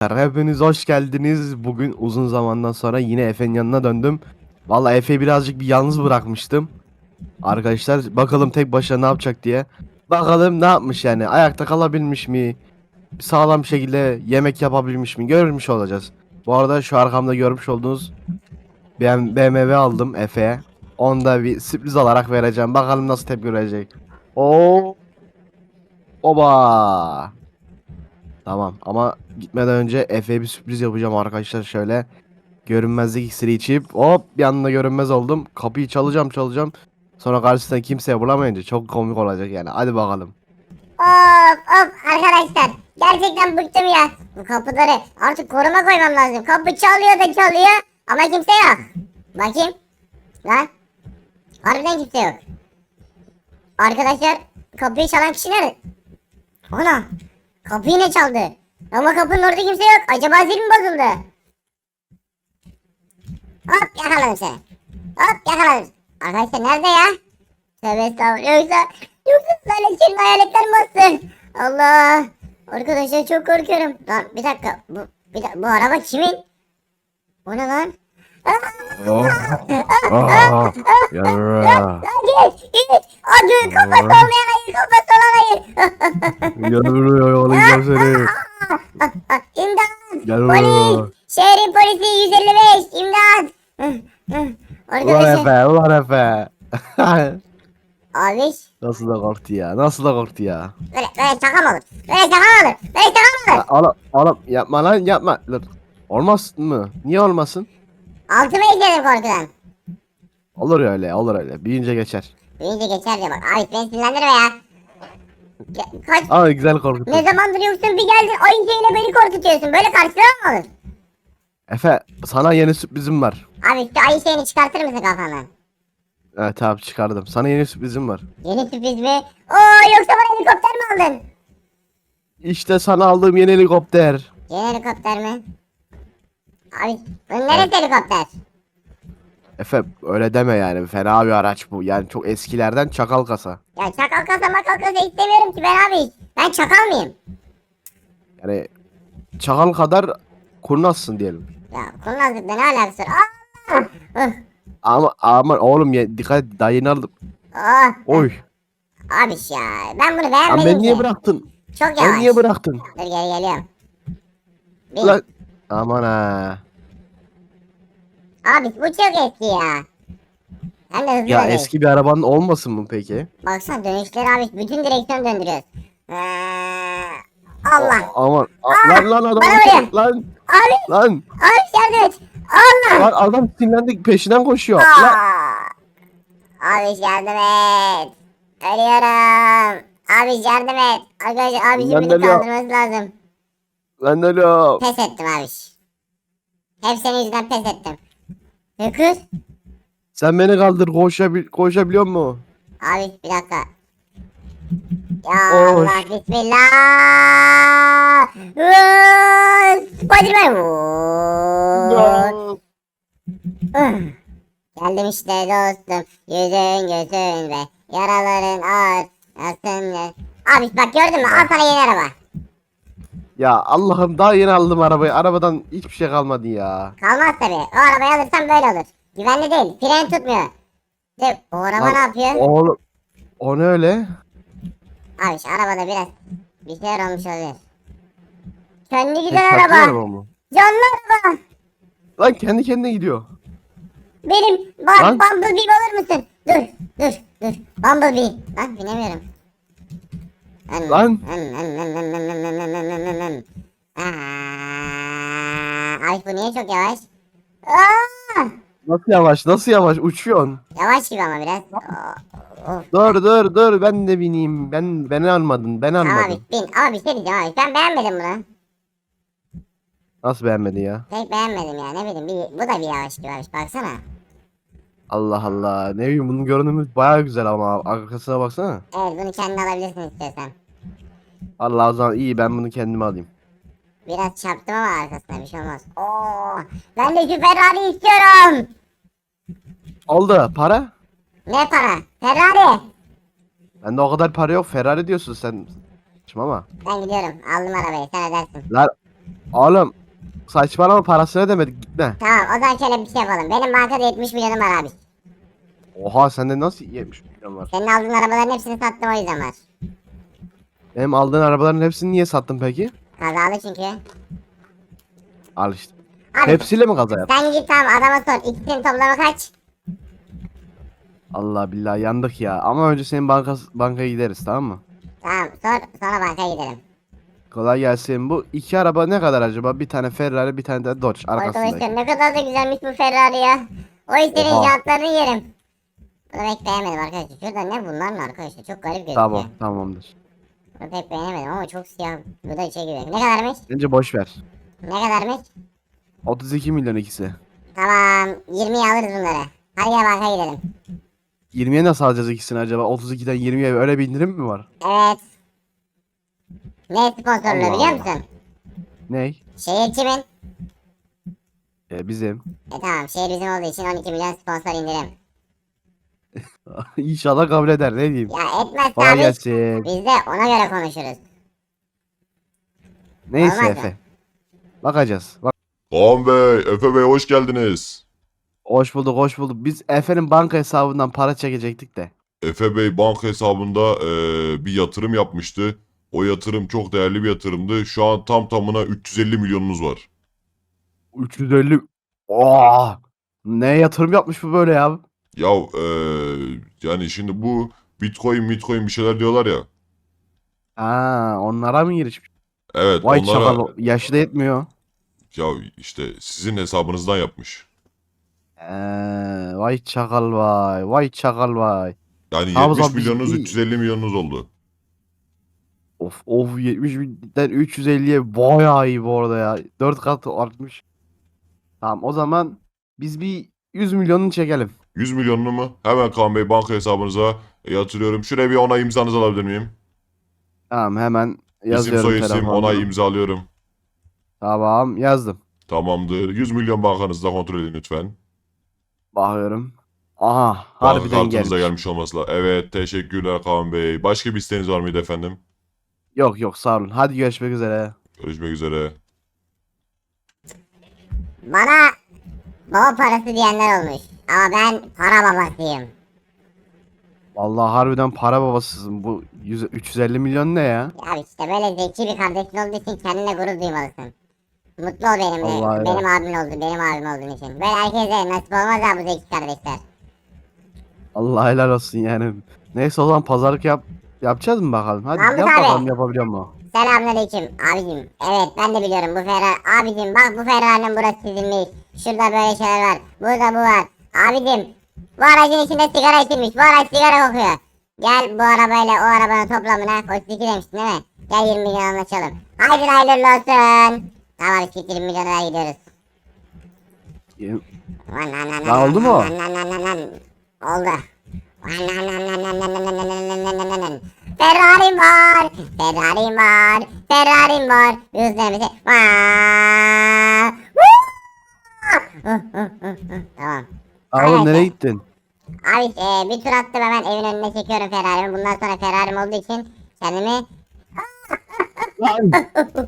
Hepiniz hoş geldiniz. Bugün uzun zamandan sonra yine Efe'nin yanına döndüm. Vallahi Efe'yi birazcık bir yalnız bırakmıştım. Arkadaşlar bakalım tek başına ne yapacak diye. Bakalım ne yapmış yani. Ayakta kalabilmiş mi? Sağlam şekilde yemek yapabilmiş mi? Görmüş olacağız. Bu arada şu arkamda görmüş olduğunuz ben BMW aldım Efe'ye. Onu da bir sürpriz olarak vereceğim. Bakalım nasıl tepki verecek. Oo. Oba. Tamam ama gitmeden önce Efe'ye bir sürpriz yapacağım arkadaşlar şöyle. Görünmezlik iksiri içip hop anda görünmez oldum. Kapıyı çalacağım çalacağım. Sonra karşısında kimseye bulamayınca çok komik olacak yani. Hadi bakalım. Of of arkadaşlar gerçekten bıktım ya. Bu kapıları artık koruma koymam lazım. Kapı çalıyor da çalıyor ama kimse yok. Bakayım. Lan. Harbiden kimse yok. Arkadaşlar kapıyı çalan kişi nerede? Ana. Kapıyı ne çaldı? Ama kapının orada kimse yok. Acaba zil mi bozuldu? Hop yakaladım seni. Hop yakaladım. Arkadaşlar nerede ya? Tövbe estağfurullah. Yoksa, yoksa böyle senin hayaletler mi bastı? Allah. Arkadaşlar çok korkuyorum. Lan bir dakika. Bu, bir dakika, bu araba kimin? O ne lan? Oh. Lan git git. Acı kafası olmayan hayır. Yarra yollayacağım seni. İmdat. Gel buraya. Polis. Şehrin polisi 155. İmdat. Ulan. Efe ulan Efe. Abi Nasıl da korktu ya. Nasıl da korktu ya. böyle, böyle şaka mı olur? Böyle şaka mı olur? Böyle şaka mı olur? Oğlum, oğlum yapma lan yapma. Dur. Olmaz mı? Niye olmasın? Altıma işledim korkudan. Olur öyle olur öyle. Büyüyünce geçer. Büyüyünce geçer diyor bak. Abi beni sinirlendirme ya. Ge- Kaç Ama güzel korkuttun. ne zamandır yoksun bir geldin şeyine beni korkutuyorsun. Böyle karşılama mı olur? Efe sana yeni sürprizim var. Abi şu şeyini çıkartır mısın kafandan? Evet tamam çıkardım. Sana yeni sürprizim var. Yeni sürpriz mi? Oo yoksa bana helikopter mi aldın? İşte sana aldığım yeni helikopter. Yeni helikopter mi? Abi bunun neresi helikopter? Efe öyle deme yani. Fena bir araç bu. Yani çok eskilerden çakal kasa. Ya çakal kasa makal kasa istemiyorum ki ben abi. Ben çakal mıyım? Yani çakal kadar kurnazsın diyelim. Ya kurnazlıkla ne alakası var? Aa! Ih, Ama aman oğlum ya dikkat et, daha yeni aldım. Oh, Oy. abi ya ben bunu beğenmedim ben niye ki. bıraktın? Çok yavaş. Ben niye bıraktın? Dur geri geliyorum. Bir. Lan. Aman ha. Abi bu çok eski ya. Hem de hızlı Ya değil. eski bir arabanın olmasın mı peki? Baksana dönüşleri abi bütün direksiyon döndürüyoruz. Ee, Allah. O- aman. A- Aa, lan lan adam. bana vuruyor. Lan Abi lan. abi yardım et. Allah. Lan adam sinirlendi peşinden koşuyor. Aa. Lan. Abi yardım et. Ölüyorum. Abi yardım et. Arkadaşlar abicim Ben beni kaldırması lazım. Lan ölüyorum. Pes ettim abi. Hep senin yüzünden pes ettim. Hükür. Sen beni kaldır koşabil koşabiliyor mu? Abi bir dakika. Ya Oy. Allah bismillah. Vuu, Spiderman. Vuu. Ih. Geldim işte dostum. Yüzün gözün ve yaraların ağır. Nasılsın? Abi bak gördün mü? Al sana yeni araba. Ya Allah'ım daha yeni aldım arabayı. Arabadan hiçbir şey kalmadı ya. Kalmaz tabi. O arabayı alırsan böyle olur. Güvenli değil. Fren tutmuyor. De, o araba Lan, ne yapıyor? Oğlum. O ne öyle? Abi şu arabada biraz bir şeyler olmuş olabilir. Kendi Tek giden farklı araba. araba mı? Canlı araba. Lan kendi kendine gidiyor. Benim ba Lan. Bumblebee olur musun? Dur dur dur. Bumblebee. Lan binemiyorum. Lan. Ay bu niye çok yavaş? Nasıl yavaş? Nasıl yavaş? Uçuyorsun. Yavaş gibi ama biraz. Oh. Dur dur dur ben de bineyim. Ben beni almadın. Ben almadın. Abi bin. Ama bir şey diyeceğim abi. Ben beğenmedim bunu. Nasıl beğenmedi ya? Pek beğenmedim ya. Ne bileyim. Bir, bu da bir yavaş gibi abi. Baksana. Allah Allah. Ne bileyim bunun görünümü baya güzel ama arkasına baksana. Evet bunu kendin alabilirsin istiyorsan. Allah o zaman iyi ben bunu kendime alayım. Biraz çarptım ama arkasına bir şey olmaz. Oo, ben de şu Ferrari istiyorum. Oldu. Para? Ne para? Ferrari. Bende o kadar para yok. Ferrari diyorsun sen. Şimdi ama. Ben gidiyorum. Aldım arabayı. Sen edersin. Lan Oğlum saçmalama parasını ödemedik gitme. Tamam o zaman şöyle bir şey yapalım. Benim bankada 70 milyonum var abi. Oha sende nasıl 70 milyon var? Senin aldığın arabaların hepsini sattım o yüzden var. Benim aldığın arabaların hepsini niye sattın peki? Kazalı çünkü. Al işte. Abi Hepsiyle mi kaza yaptın? sen git tamam adama sor. İkisinin toplamı kaç? Allah billahi yandık ya. Ama önce senin banka, bankaya gideriz tamam mı? Tamam sor sonra bankaya gidelim. Kolay gelsin. Bu iki araba ne kadar acaba? Bir tane Ferrari, bir tane de Dodge arkasındaki. Arkadaşlar ne kadar da güzelmiş bu Ferrari ya. O işlerin Oha. jantlarını yerim. Bunu pek beğenmedim arkadaşlar. Şurada ne bunlar mı arkadaşlar? Çok garip gözüküyor. Tamam, tamamdır. Bunu pek beğenemedim ama çok siyah. Bu da içe giriyor. Ne kadarmış? Bence boş ver. Ne kadarmış? 32 milyon ikisi. Tamam 20'ye alırız bunları. Hadi gel bankaya gidelim. 20'ye nasıl alacağız ikisini acaba? 32'den 20'ye öyle bir indirim mi var? Evet. Ne sponsorluğu Allah biliyor Allah. musun? Ney? Şehir kimin? Ee, bizim. E tamam şehir bizim olduğu için 12 milyon sponsor indirim. İnşallah kabul eder. Ne diyeyim? Ya etmezse Kolay abi gelsin. biz de ona göre konuşuruz. Neyse Olmaz Efe. ya. Bakacağız. Bak. Kaan Bey, Efe Bey hoş geldiniz. Hoş bulduk, hoş bulduk. Biz Efe'nin banka hesabından para çekecektik de. Efe Bey banka hesabında eee, bir yatırım yapmıştı. O yatırım çok değerli bir yatırımdı. Şu an tam tamına 350 milyonunuz var. 350. Oha! Ne yatırım yapmış bu böyle ya? Ya eee, yani şimdi bu Bitcoin, Bitcoin bir şeyler diyorlar ya. Ha, onlara mı girişmiş? Evet Vay onlara çakal. Yaşı da yetmiyor. ya işte sizin hesabınızdan yapmış. Ee, vay çakal vay. Vay çakal vay. Yani o 70 zaman biz- milyonunuz biz- 350 milyonunuz oldu. Of of 70 binden 350'ye bayağı iyi bu arada ya. 4 kat artmış. Tamam o zaman biz bir 100 milyonunu çekelim. 100 milyonunu mu? Hemen Kaan Bey banka hesabınıza yatırıyorum. Şuraya bir onay imzanızı alabilir miyim? Tamam hemen İsim yazıyorum soy isim telefonuma. onay imzalıyorum. Tamam yazdım. Tamamdır. 100 milyon bankanızda kontrol edin lütfen. Bakıyorum. Aha Banka harbiden kartınıza gelmiş. gelmiş olması lazım. Evet teşekkürler Kaan Bey. Başka bir isteğiniz var mıydı efendim? Yok yok sağ olun. Hadi görüşmek üzere. Görüşmek üzere. Bana baba parası diyenler olmuş. Ama ben para babasıyım. Vallahi harbiden para babasısın. Bu 100, 350 milyon ne ya? Ya işte böyle zeki bir kardeşin olduğu için kendine gurur duymalısın. Mutlu ol benimle. Allah öyle. benim abim oldu, benim abim olduğun için. Böyle herkese nasip olmaz ya bu zeki kardeşler. Allah helal olsun yani. Neyse o zaman pazarlık yap yapacağız mı bakalım? Hadi Mahmut yap abi. bakalım yapabiliyor mu? Selamünaleyküm abicim. Evet ben de biliyorum bu Ferrari. Abicim bak bu Ferrari'nin burası çizilmiş. Şurada böyle şeyler var. Burada bu var. Abicim bu aracın içinde sigara içilmiş. Bu araç sigara kokuyor. Gel bu arabayla o arabanın toplamına 32 demiştin değil mi? Gel 20 milyon anlaşalım. Haydi hayırlı olsun. Tamam işte 20 milyona gidiyoruz. Yem- Ne oldu mu? Lan. Oldu var. Ferrari var. Ferrari var. Yüzlerimizi. Vaa! Woo! tamam. Aynen. nereye gittin? Abi e, bir tur attım hemen evin önüne çekiyorum Ferrari'mi. Bundan sonra Ferrari'm olduğu için kendimi Lan!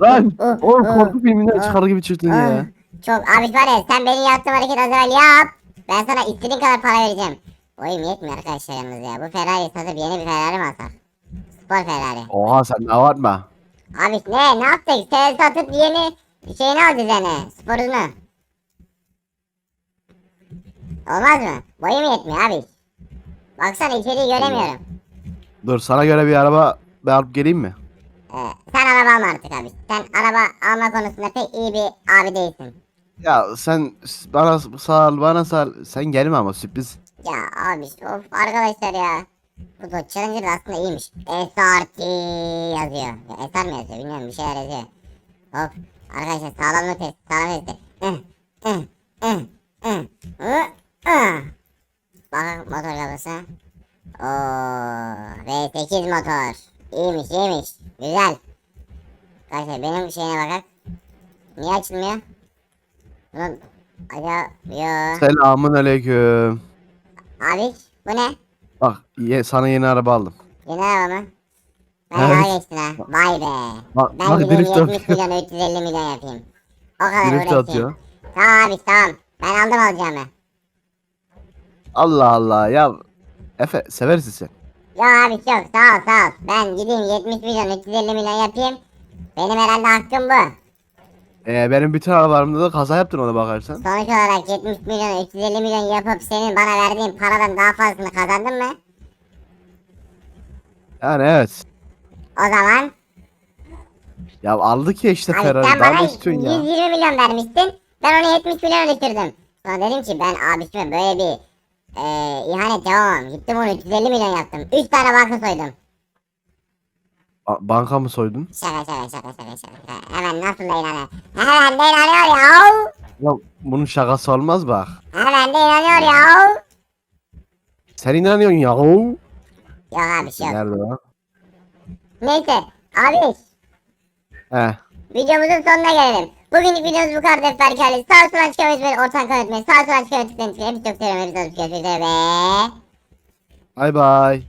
Lan! Oğlum korku filminden çıkar gibi çıktın ya. Çok abi var ya sen benim yaptığım hareket az evvel yap. Ben sana istediğin kadar para vereceğim. Oyum yetmiyor arkadaşlar yalnız ya. Bu Ferrari satıp yeni bir Ferrari mi alsak? Spor Ferrari. Oha sen ne mı? Abi ne ne yaptık? Sen satıp yeni şeyini alacağız yani. Sporunu. Olmaz mı? Boyum yetmiyor abi. Baksana içeriği göremiyorum. Dur sana göre bir araba ben alıp geleyim mi? Ee, sen araba alma artık abi. Sen araba alma konusunda pek iyi bir abi değilsin. Ya sen bana sağ bana sağ sen gelme ama sürpriz. Ya abi of arkadaşlar ya. Bu Dodge Challenger da aslında iyiymiş. SRT yazıyor. Ya, SR mi yazıyor bilmiyorum bir şeyler yazıyor. Hop arkadaşlar sağlamlık test sağlamlık test. Ih, ih, ih, ih, ih, ih. Bak motor kablosu. Oo, V8 motor. İyiymiş iyiymiş. Güzel. Arkadaşlar benim şeyine bakak. Niye açılmıyor? Bunun acaba yo. Selamun aleyküm. Abi bu ne? Bak ye, sana yeni araba aldım. Yeni araba mı? Ben Evet. geçtin ha. Vay be. Bak, Ben bak gideyim drift 70 yapıyor. milyon 350 milyon yapayım. O kadar Drift uğraşayım. atıyor. Tamam abi tamam. Ben aldım alacağımı. Allah Allah ya. Efe seversin sen. Yok abi yok sağ ol sağ ol. Ben gideyim 70 milyon 350 milyon yapayım. Benim herhalde hakkım bu. Ee, benim bütün arabalarımda da kaza yaptın ona bakarsan. Sonuç olarak 70 milyon 350 milyon yapıp senin bana verdiğin paradan daha fazlasını kazandın mı? Yani evet. O zaman Ya aldık ya işte hani Ferrari. sen Daha bana ne istiyorsun ya? 120 milyon vermiştin. Ben onu 70 milyona düşürdüm. Sonra dedim ki ben abisime böyle bir e, ihanet yapamam. Gittim onu 350 milyon yaptım. 3 tane banka soydum. Ba- banka mı soydun? Şaka şaka şaka şaka şaka. Hemen nasıl da inanıyor. Hemen de inanıyor ya. Ya bunun şakası olmaz bak. Hemen de inanıyor ya. Sen inanıyorsun ya. Yok abi bir şey yok. Nerede lan? Neyse abi He. videomuzun sonuna gelelim. Bugünkü videomuz bu kadar defterkali. Sağ sola çıkan ve ortadan kanıtmayın. Sağ çıkan ve tıklayın. Hepsi çok seviyorum. Hepsi çok görüşmek üzere ve... Bay bay.